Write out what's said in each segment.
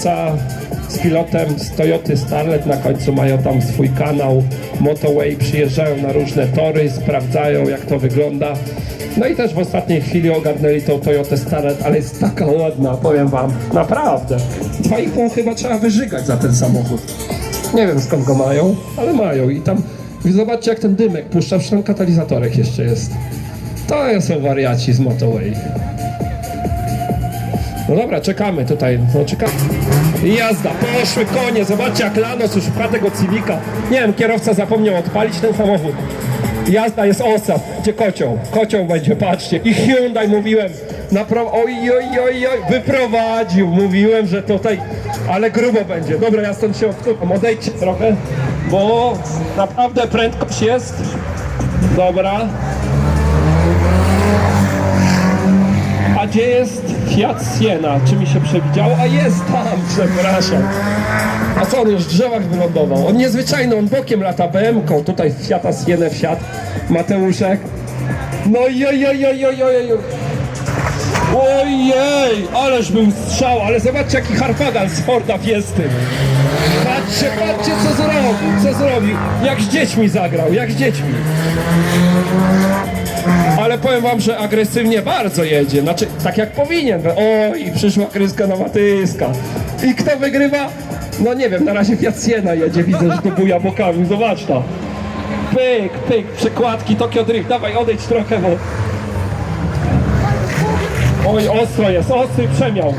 kierowca z pilotem z Toyoty Starlet na końcu mają tam swój kanał Motoway, przyjeżdżają na różne tory, sprawdzają jak to wygląda. No i też w ostatniej chwili ogarnęli tą Toyotę Starlet, ale jest taka ładna, powiem wam, naprawdę. Dwa i pół chyba trzeba wyżygać za ten samochód. Nie wiem skąd go mają, ale mają i tam zobaczcie jak ten dymek puszcza, tam katalizatorek jeszcze jest. To są wariaci z Motoway. No dobra, czekamy tutaj, no czekamy. Jazda, poszły konie, zobaczcie jak Lanos już pcha tego Civica. Nie wiem, kierowca zapomniał odpalić ten samochód. Jazda jest osad, gdzie kocioł, kocioł będzie, patrzcie. I Hyundai mówiłem, napro... oj, oj, oj, oj, wyprowadził, mówiłem, że tutaj, ale grubo będzie. Dobra, ja stąd się odkupiam, odejdźcie trochę, bo naprawdę prędkość jest. Dobra. A gdzie jest Fiat Siena? Czy mi się przewidziało? A jest tam, przepraszam. A co, on już w drzewach wylądował? On niezwyczajny, on bokiem lata BM-ką. Tutaj Fiata Sienę wsiadł Mateuszek. No joj, joj, joj, joj, joj, joj. Ojej, ależ był strzał, ale zobaczcie jaki harpagan z Forda Fiesty. Patrzcie, patrzcie co zrobił, co zrobił. Jak z dziećmi zagrał, jak z dziećmi. Ale powiem wam, że agresywnie bardzo jedzie. Znaczy, tak jak powinien. O, i przyszła kryska na Matyska. I kto wygrywa? No nie wiem, na razie Fiat jedzie. Widzę, że to buja bokami. Zobacz to. Pyk, pyk, przekładki, Tokio Drift. Dawaj, odejdź trochę, bo... Oj, ostro jest, ostry przemiał.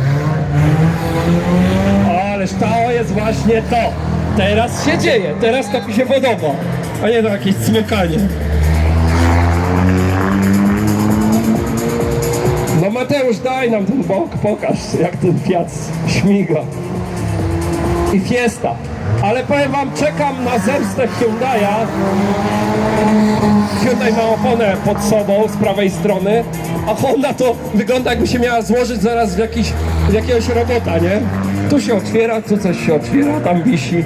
Ależ to jest właśnie to. Teraz się dzieje, teraz to mi się podoba. A nie to jakieś smukanie. No Mateusz, daj nam ten bok, pokaż jak ten Fiat śmiga. I Fiesta. Ale powiem wam, czekam na zemstę Hyundai'a. Hyundai ma oponę pod sobą z prawej strony, a Honda to wygląda jakby się miała złożyć zaraz w, jakiś, w jakiegoś robota, nie? Tu się otwiera, tu coś się otwiera, tam wisi.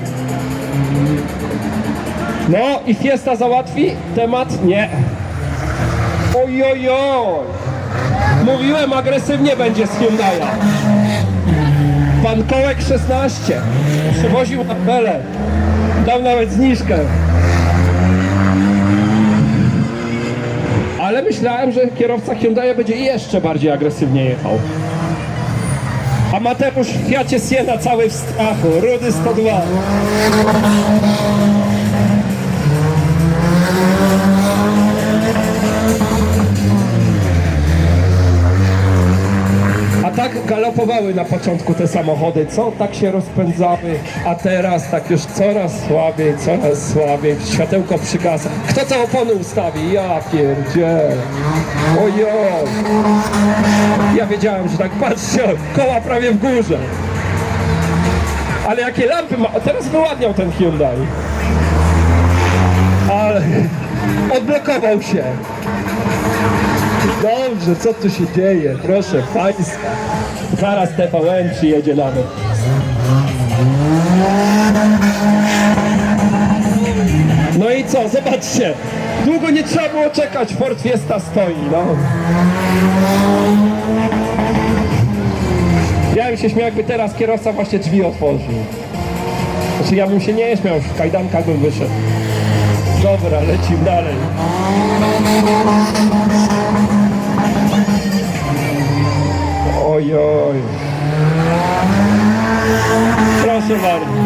No i Fiesta załatwi temat? Nie. Ojojoj! Mówiłem, agresywnie będzie z Hyundai'a. Pan Kołek 16 przywoził na belę. Dał nawet zniżkę. Ale myślałem, że kierowca Hyundai będzie jeszcze bardziej agresywnie jechał. A Mateusz w Fiacie Siena cały w strachu. Rudy 102. Galopowały na początku te samochody, co? Tak się rozpędzały, a teraz tak już coraz słabiej, coraz słabiej, światełko przygasa. Kto te opony ustawi? Ja pierdzielę. Ojoj. Ja wiedziałem, że tak patrzcie, koła prawie w górze. Ale jakie lampy ma? Teraz wyładniał ten Hyundai. Ale odblokował się. Dobrze, co tu się dzieje? Proszę Państwa. Zaraz TVN przyjedzie nawet. No i co? Zobaczcie. Długo nie trzeba było czekać. Ford Fiesta stoi, no. Ja bym się śmiał, jakby teraz kierowca właśnie drzwi otworzył. Znaczy ja bym się nie śmiał, w kajdankach bym wyszedł. Dobra, lecimy dalej. Oj, oj. Proszę bardzo.